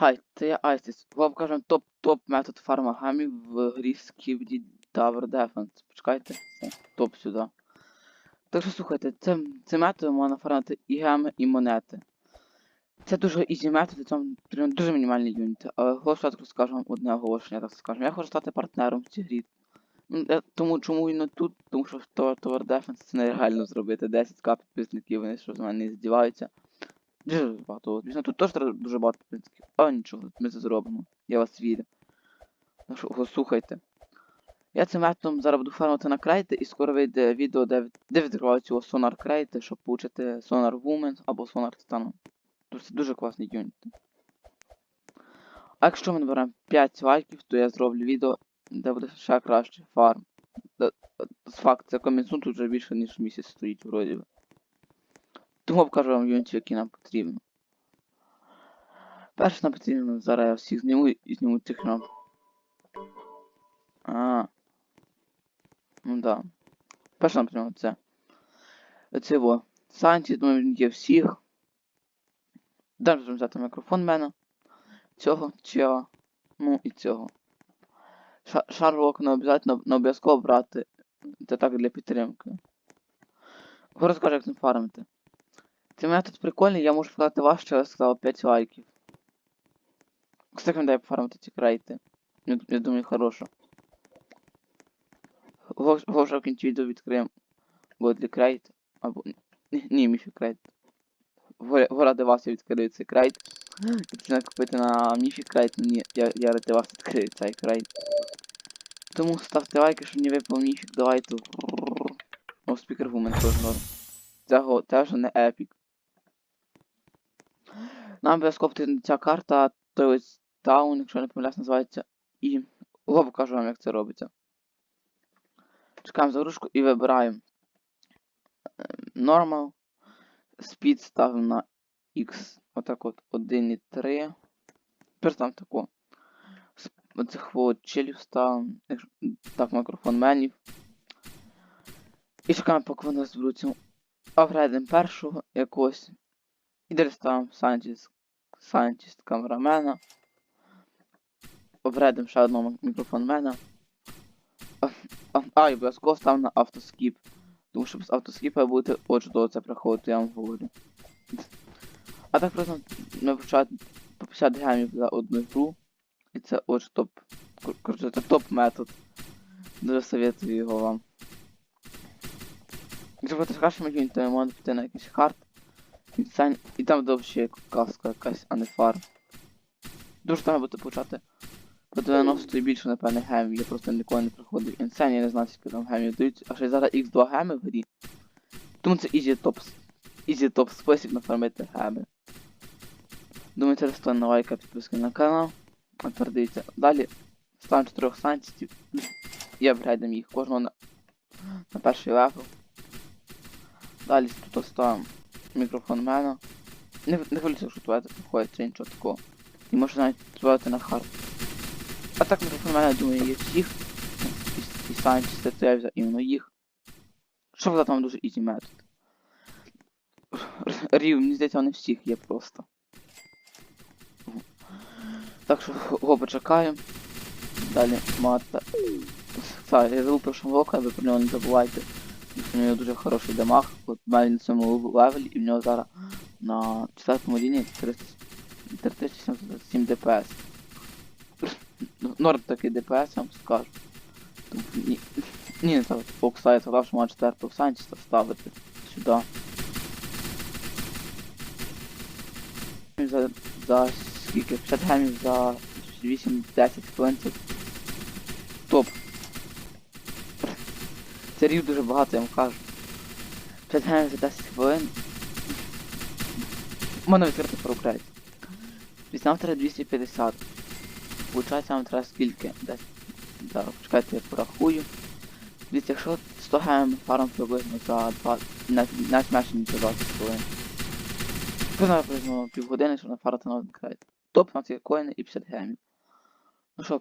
Хай, це я Айсіс. Вам кажемо топ-топ метод фарма гамів в грі Skibidi Tower Defense. Почекайте, це топ сюди. Так що слухайте, це, це метод можна фармити і геми, і монети. Це дуже ізі метод, там дуже мінімальні юніти. Але спочатку скажу вам одне оголошення, так скажемо. Я хочу стати партнером в цій грі. Е, Тому чому іменно тут? Тому що Tower Defense це нереально зробити. 10к підписників, вони що з мене не здіваються. Дуже багато. Звісно, тут теж треба дуже багато підписників. Але нічого, ми це зробимо. Я вас вірю. Ну що, слухайте. Я цим методом зараз буду фармити на крейти і скоро вийде відео, де, де відкриваються його сонар крейти, щоб получити Sonar Woman або Sonar Titan. Тут це дуже класний юніт. А якщо ми наберемо 5 лайків, то я зроблю відео, де буде ще краще фарм. З факт, це комісун тут вже більше ніж місяць стоїть вроді. Тому покажу вам юнітів, які нам потрібно. Перше нам потрібно, зараз я всіх зніму і зніму цих нам. А. Ну да. Перше нам потрібно це. Оце во. Санті, думаю, він є всіх. Далі можемо взяти мікрофон в мене. Цього, цього. Ну і цього. Шарлок не обов'язково не обов'язково брати. Це так для підтримки. Розкажу, як цим фармити. Цей метод прикольний, я можу сказати ваш, що я сказав 5 лайків. Кстати, дай пофармити ці крейти. Я, я думаю, хорошо. Гоже в кінці відео відкриємо Годлі крейт. Або. Ні, ні міфі крейт. Ви ради вас я відкрию цей крейт. Це не купити на міфі крейт, ні, я, я ради вас відкрию цей крейт. Тому ставте лайки, щоб не випав міфік, давайте. О, спікер вумен теж норм. Цього теж не епік. Нам обов'язково потрібна ця карта, ось таун, якщо я не помиляюсь, називається. І го покажу вам, як це робиться. Чекаємо загрузку і вибираємо Normal. Speed ставимо на X. Отак от 1,3. Тепер там тако. Оцих от челів ставимо. Так, мікрофон менів. І чекаємо, поки вони зберуться. Апгрейдимо першого якогось. І далі ставимо Scientist, Scientist камерамена. Обредимо ще одного мікрофонмена. А, і обов'язково ставимо на автоскіп. Тому що без автоскіпа буде от чудово це приходити, я вам говорю. А так просто ми почати по 50 гемів за одну гру. І це от топ. кор- Коротше, це топ метод. Дуже советую його вам. Якщо ви скажете мені, то можна піти на якийсь хард. І, це, і там буде взагалі казка якась, а не фар. Дуже треба буде почати. По 90 і більше, напевне, гемів. Я просто ніколи не проходив. Інсен, я не знаю, скільки там гемів дають. А ще зараз X2 геми в грі. Тому це easy топ. Easy топ спосіб нафармити геми. Думаю, це на лайка, підписка на канал. А тепер дивіться. Далі ставимо 4 сантів. І апгрейдимо їх кожного на, на перший левел. Далі тут ставимо мікрофон мене. Не, не хвилюйся, що туалет проходить, це нічого такого. І можна навіть збирати на хард. А так мікрофон мене, думаю, є всіх. І, санчісти, то я взяв іменно їх. Щоб за там дуже ізі метод. Рів, мені здається, вони всіх є просто. Так що го почекаю. Далі мата. Так, я забув про шумлока, ви про нього не забувайте. У нього дуже хороший дамаг. От має на цьому левелі і в нього зараз на четвертому рівні 3707 ДПС. Норм такий ДПС, я вам скажу. Тому Ні, не так. Фокса я сказав, що можна четвертого санчіста ставити сюди. За, за скільки? 50 гемів за 8-10 хвилин це топ. Це дуже багато, я вам кажу. 50 гемів за 10 хвилин. У мене відкрити. Тобто нам треба 250. Получається нам треба скільки? Десь. Зараз, почекайте, я порахую. Дивіться, якщо 100 гемів фарм приблизно за 2, навіть навіть менше ніж за 20 хвилин. Треба приблизно півгодини, щоб нафарити на один крейт. Топ на ці коїни і 50 гемів. Ну що,